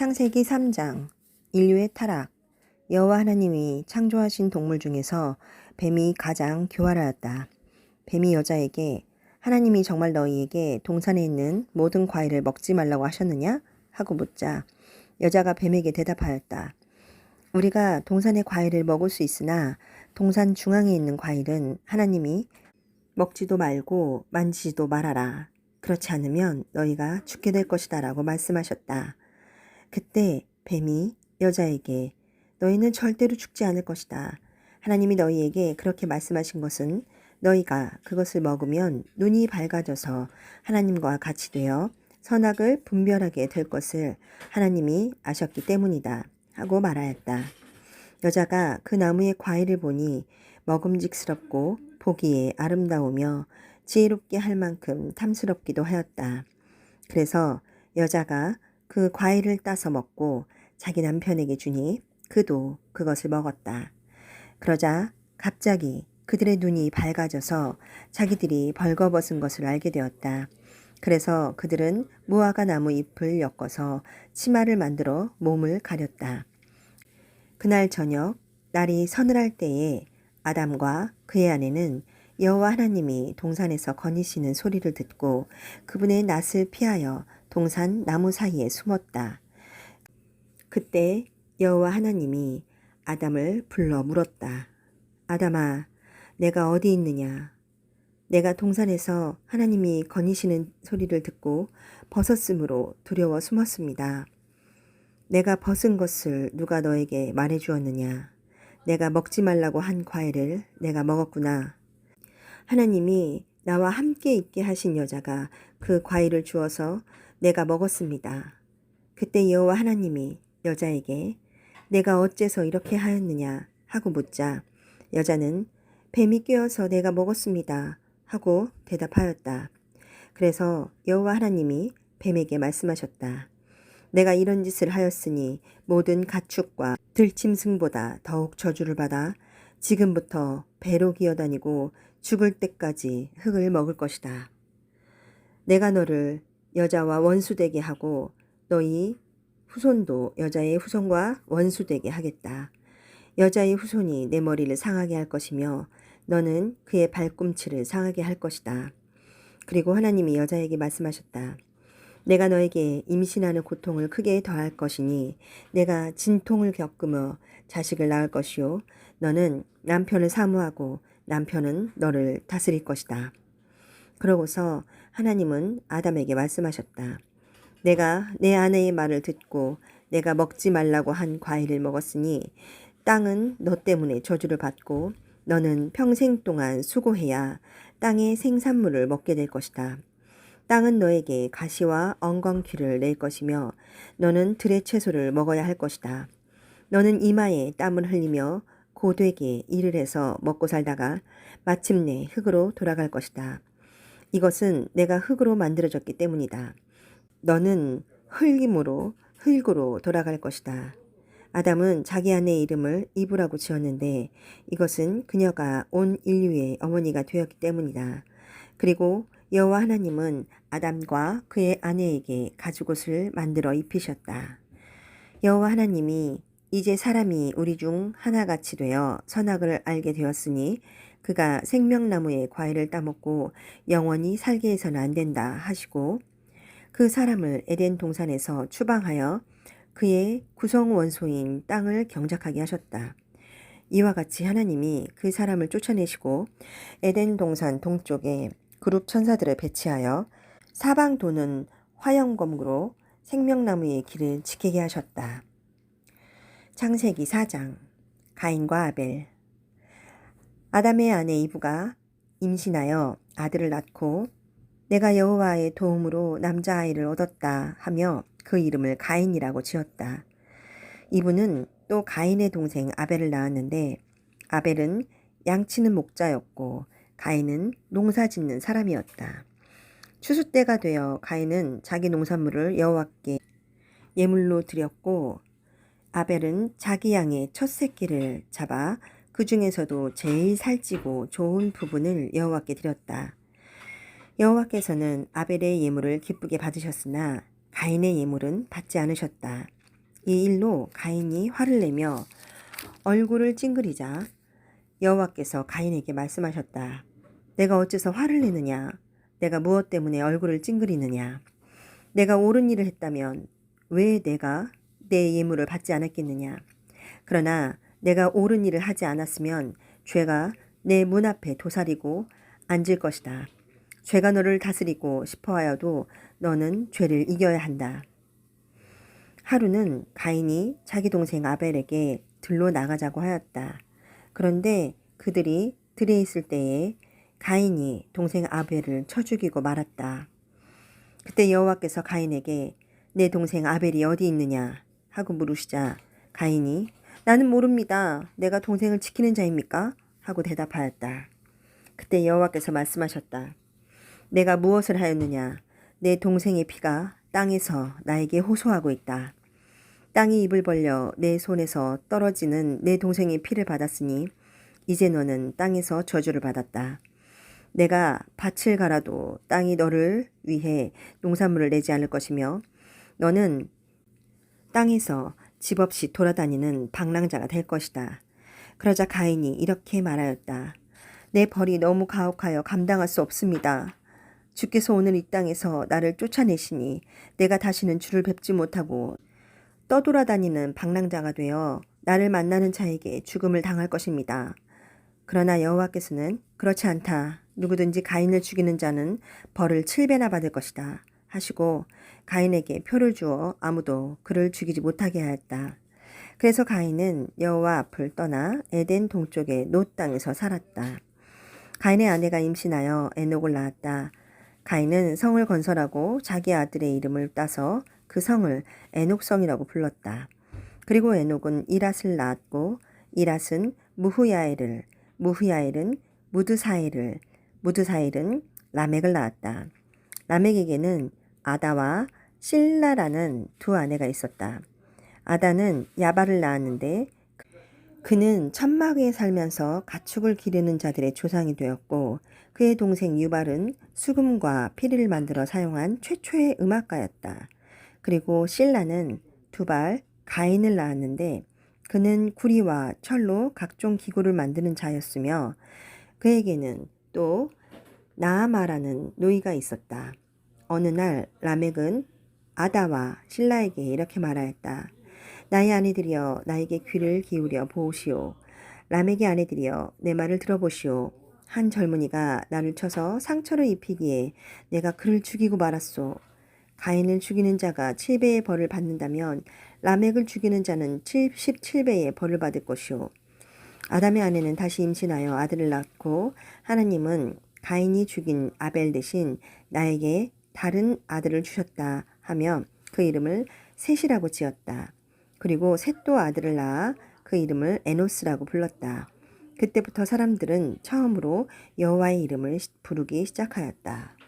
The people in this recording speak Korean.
창세기 3장 인류의 타락 여호와 하나님이 창조하신 동물 중에서 뱀이 가장 교활하였다. 뱀이 여자에게 하나님이 정말 너희에게 동산에 있는 모든 과일을 먹지 말라고 하셨느냐? 하고 묻자 여자가 뱀에게 대답하였다. 우리가 동산의 과일을 먹을 수 있으나 동산 중앙에 있는 과일은 하나님이 먹지도 말고 만지지도 말아라. 그렇지 않으면 너희가 죽게 될 것이다 라고 말씀하셨다. 그때 뱀이 여자에게 너희는 절대로 죽지 않을 것이다. 하나님이 너희에게 그렇게 말씀하신 것은 너희가 그것을 먹으면 눈이 밝아져서 하나님과 같이 되어 선악을 분별하게 될 것을 하나님이 아셨기 때문이다. 하고 말하였다. 여자가 그 나무의 과일을 보니 먹음직스럽고 보기에 아름다우며 지혜롭게 할 만큼 탐스럽기도 하였다. 그래서 여자가 그 과일을 따서 먹고 자기 남편에게 주니 그도 그것을 먹었다. 그러자 갑자기 그들의 눈이 밝아져서 자기들이 벌거벗은 것을 알게 되었다. 그래서 그들은 무화과 나무 잎을 엮어서 치마를 만들어 몸을 가렸다. 그날 저녁 날이 서늘할 때에 아담과 그의 아내는 여호와 하나님이 동산에서 거니시는 소리를 듣고 그분의 낯을 피하여 동산 나무 사이에 숨었다. 그때 여호와 하나님이 아담을 불러 물었다. 아담아, 내가 어디 있느냐? 내가 동산에서 하나님이 거니시는 소리를 듣고 벗었으므로 두려워 숨었습니다. 내가 벗은 것을 누가 너에게 말해 주었느냐? 내가 먹지 말라고 한 과일을 내가 먹었구나. 하나님이 나와 함께 있게 하신 여자가 그 과일을 주어서 내가 먹었습니다. 그때 여호와 하나님이 여자에게 내가 어째서 이렇게 하였느냐 하고 묻자 여자는 뱀이 꿰어서 내가 먹었습니다 하고 대답하였다. 그래서 여호와 하나님이 뱀에게 말씀하셨다. 내가 이런 짓을 하였으니 모든 가축과 들짐승보다 더욱 저주를 받아 지금부터 배로 기어다니고 죽을 때까지 흙을 먹을 것이다. 내가 너를 여자와 원수되게 하고 너희 후손도 여자의 후손과 원수되게 하겠다. 여자의 후손이 내 머리를 상하게 할 것이며 너는 그의 발꿈치를 상하게 할 것이다. 그리고 하나님이 여자에게 말씀하셨다. 내가 너에게 임신하는 고통을 크게 더할 것이니 내가 진통을 겪으며 자식을 낳을 것이요 너는 남편을 사모하고 남편은 너를 다스릴 것이다. 그러고서 하나님은 아담에게 말씀하셨다. 내가 내 아내의 말을 듣고 내가 먹지 말라고 한 과일을 먹었으니 땅은 너 때문에 저주를 받고 너는 평생 동안 수고해야 땅의 생산물을 먹게 될 것이다. 땅은 너에게 가시와 엉겅퀴를 낼 것이며 너는 들의 채소를 먹어야 할 것이다. 너는 이마에 땀을 흘리며 고되게 일을 해서 먹고 살다가 마침내 흙으로 돌아갈 것이다. 이것은 내가 흙으로 만들어졌기 때문이다. 너는 흙임으로 흙으로 돌아갈 것이다. 아담은 자기 아내의 이름을 이브라고 지었는데 이것은 그녀가 온 인류의 어머니가 되었기 때문이다. 그리고 여호와 하나님은 아담과 그의 아내에게 가죽옷을 만들어 입히셨다. 여호와 하나님이 이제 사람이 우리 중 하나같이 되어 선악을 알게 되었으니 그가 생명나무의 과일을 따먹고 영원히 살게 해서는 안 된다 하시고 그 사람을 에덴 동산에서 추방하여 그의 구성 원소인 땅을 경작하게 하셨다. 이와 같이 하나님이 그 사람을 쫓아내시고 에덴 동산 동쪽에 그룹 천사들을 배치하여 사방 도는 화영검으로 생명나무의 길을 지키게 하셨다. 창세기 4장 가인과 아벨 아담의 아내 이브가 임신하여 아들을 낳고 내가 여호와의 도움으로 남자아이를 얻었다 하며 그 이름을 가인이라고 지었다. 이브는 또 가인의 동생 아벨을 낳았는데 아벨은 양치는 목자였고 가인은 농사 짓는 사람이었다. 추수 때가 되어 가인은 자기 농산물을 여호와께 예물로 드렸고 아벨은 자기 양의 첫 새끼를 잡아 그 중에서도 제일 살찌고 좋은 부분을 여호와께 드렸다. 여호와께서는 아벨의 예물을 기쁘게 받으셨으나 가인의 예물은 받지 않으셨다. 이 일로 가인이 화를 내며 얼굴을 찡그리자 여호와께서 가인에게 말씀하셨다. 내가 어째서 화를 내느냐? 내가 무엇 때문에 얼굴을 찡그리느냐? 내가 옳은 일을 했다면 왜 내가 내 예물을 받지 않았겠느냐? 그러나 내가 옳은 일을 하지 않았으면 죄가 내 문 앞에 도사리고 앉을 것이다. 죄가 너를 다스리고 싶어 하여도 너는 죄를 이겨야 한다. 하루는 가인이 자기 동생 아벨에게 들로 나가자고 하였다. 그런데 그들이 들에 있을 때에 가인이 동생 아벨을 쳐 죽이고 말았다. 그때 여호와께서 가인에게 내 동생 아벨이 어디 있느냐 하고 물으시자 가인이 나는 모릅니다. 내가 동생을 지키는 자입니까? 하고 대답하였다. 그때 여호와께서 말씀하셨다. 내가 무엇을 하였느냐? 내 동생의 피가 땅에서 나에게 호소하고 있다. 땅이 입을 벌려 내 손에서 떨어지는 내 동생의 피를 받았으니 이제 너는 땅에서 저주를 받았다. 내가 밭을 갈아도 땅이 너를 위해 농산물을 내지 않을 것이며 너는 땅에서 집 없이 돌아다니는 방랑자가 될 것이다. 그러자 가인이 이렇게 말하였다. 내 벌이 너무 가혹하여 감당할 수 없습니다. 주께서 오늘 이 땅에서 나를 쫓아내시니 내가 다시는 주를 뵙지 못하고 떠돌아다니는 방랑자가 되어 나를 만나는 자에게 죽음을 당할 것입니다. 그러나 여호와께서는 그렇지 않다. 누구든지 가인을 죽이는 자는 벌을 7배나 받을 것이다. 하시고 가인에게 표를 주어 아무도 그를 죽이지 못하게 하였다. 그래서 가인은 여호와 앞을 떠나 에덴 동쪽의 노 땅에서 살았다. 가인의 아내가 임신하여 에녹을 낳았다. 가인은 성을 건설하고 자기 아들의 이름을 따서 그 성을 에녹성이라고 불렀다. 그리고 에녹은 이랏을 낳았고 이랏은 무후야엘을, 무후야엘은 무드사엘을, 무드사엘은 라멕을 낳았다. 라멕에게는 아다와 실라라는 두 아내가 있었다. 아다는 야발을 낳았는데 그는 천막에 살면서 가축을 기르는 자들의 조상이 되었고 그의 동생 유발은 수금과 피리를 만들어 사용한 최초의 음악가였다. 그리고 실라는 두발 가인을 낳았는데 그는 구리와 철로 각종 기구를 만드는 자였으며 그에게는 또 나아마라는 노이가 있었다. 어느 날 라멕은 아다와 신라에게 이렇게 말하였다. 나의 아내들이여 나에게 귀를 기울여 보시오. 라멕의 아내들이여 내 말을 들어보시오. 한 젊은이가 나를 쳐서 상처를 입히기에 내가 그를 죽이고 말았소. 가인을 죽이는 자가 7배의 벌을 받는다면 라멕을 죽이는 자는 77배의 벌을 받을 것이오. 아담의 아내는 다시 임신하여 아들을 낳고 하나님은 가인이 죽인 아벨 대신 나에게 다른 아들을 주셨다 하며 그 이름을 셋이라고 지었다. 그리고 셋도 아들을 낳아 그 이름을 에노스라고 불렀다. 그때부터 사람들은 처음으로 여호와의 이름을 부르기 시작하였다.